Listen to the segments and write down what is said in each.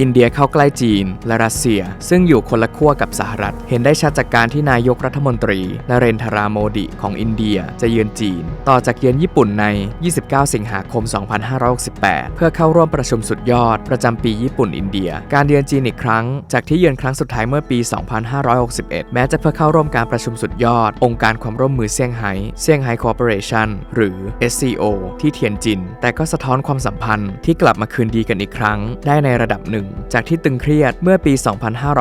อินเดียเข้าใกล้จีน และรัสเซีย ซึ่งอยู่คนละขั้วกับสหรัฐ เห็นได้ชัดจากการที่นายกรัฐมนตรีนเรนทราโมดิของอินเดียจะเยือนจีน ต่อจากเยือนญี่ปุ่นใน 29 สิงหาคม 2568 เพื่อเข้าร่วมประชุมสุดยอดประจำปีญี่ปุ่นอินเดีย การเยือนจีนอีกครั้ง จากที่เยือนครั้งสุดท้ายเมื่อปี 2561 แม้จะเพื่อเข้าร่วมการประชุมสุดยอด องค์การความร่วมมือเซี่ยงไฮ้เซี่ยงไฮ้คอร์ปอเรชันหรือ SCO ที่เทียนจิน แต่ก็สะท้อนความสัมพันธ์ที่กลับมาคืนดีกันอีกครั้ง ได้ในระดับหนึ่งจากที่ตึงเครียดเมื่อปี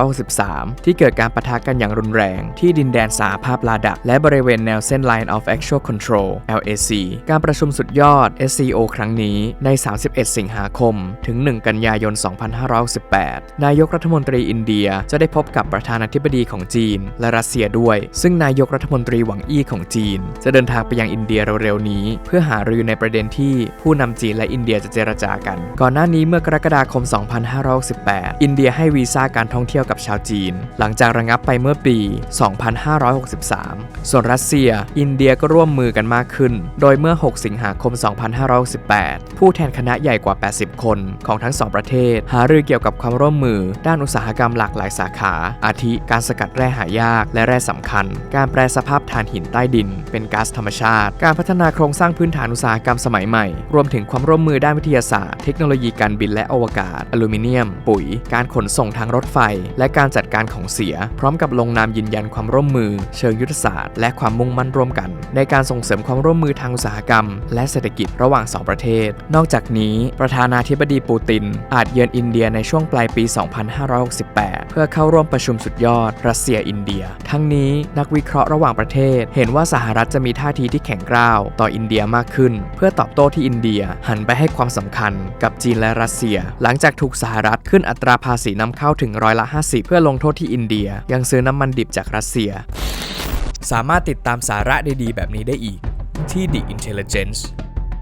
2563 ที่เกิดการปะทะกันอย่างรุนแรงที่ดินแดนสหภาพลาดัก และบริเวณแนวเส้น Line of Actual Control LAC การประชุมสุดยอด SCO ครั้งนี้ใน 31 สิงหาคม ถึง 1 กันยายน 2568นายกรัฐมนตรีอินเดียจะได้พบกับประธานาธิบดีของจีน และรัสเซียด้วย ซึ่งนายกรัฐมนตรีหวังอี้ของจีน จะเดินทางไปยังอินเดียเร็วๆนี้ เพื่อหารือในประเด็นที่ผู้นำจีนและอินเดียจะเจรจากัน ก่อนหน้านี้เมื่อกรกฎาคม 256 2568 อินเดียให้วีซ่าการท่องเที่ยวกับชาวจีน หลังจากระงับไปเมื่อปี 2563 ส่วนรัสเซีย อินเดียก็ร่วมมือกันมากขึ้น โดยเมื่อ 6 สิงหาคม 2518ผู้แทนคณะใหญ่กว่า 80 คนของทั้งสองประเทศ หารือเกี่ยวกับความร่วมมือ ด้านอุตสาหกรรมหลากหลายสาขา อาทิการสกัดแร่หายากและแร่สำคัญ การแปลสภาพถ่านหินใต้ดิน เป็นก๊าซธรรมชาติ การพัฒนาโครงสร้างพื้นฐานอุตสาหกรรมสมัยใหม่ รวมถึงความร่วมมือด้านวิทยาศาสตร์ เทคโนโลยีการบินและอวกาศ อลูมิเนียมปุ๋ย การขนส่งทางรถไฟ และการจัดการของเสีย พร้อมกับลงนามยืนยันความร่วมมือ เชิงยุทธศาสตร์และความมุ่งมั่นร่วมกัน ในการส่งเสริมความร่วมมือทางอุตสาหกรรม และเศรษฐกิจระหว่างสองประเทศ นอกจากนี้ ประธานาธิบดีปูติน อาจเยือนอินเดียในช่วงปลายปี 2568 เพื่อเข้าร่วมประชุมสุดยอด รัสเซียอินเดีย ทั้งนี้นักวิเคราะห์ระหว่างประเทศ เห็นว่าสหรัฐจะมีท่าทีที่แข็งกร้าวต่ออินเดียมากขึ้น เพื่อตอบโต้ที่อินเดียหันไปให้ความสำคัญกับจีนและรัสเซีย หลังจากถูกสหรัรัฐขึ้นอัตราภาษีนำเข้าถึงร้อยละ 50 เพื่อลงโทษที่อินเดีย ยังซื้อน้ำมันดิบจากรัสเซีย สามารถติดตามสาระดีๆ แบบนี้ได้อีกที่ The Intelligence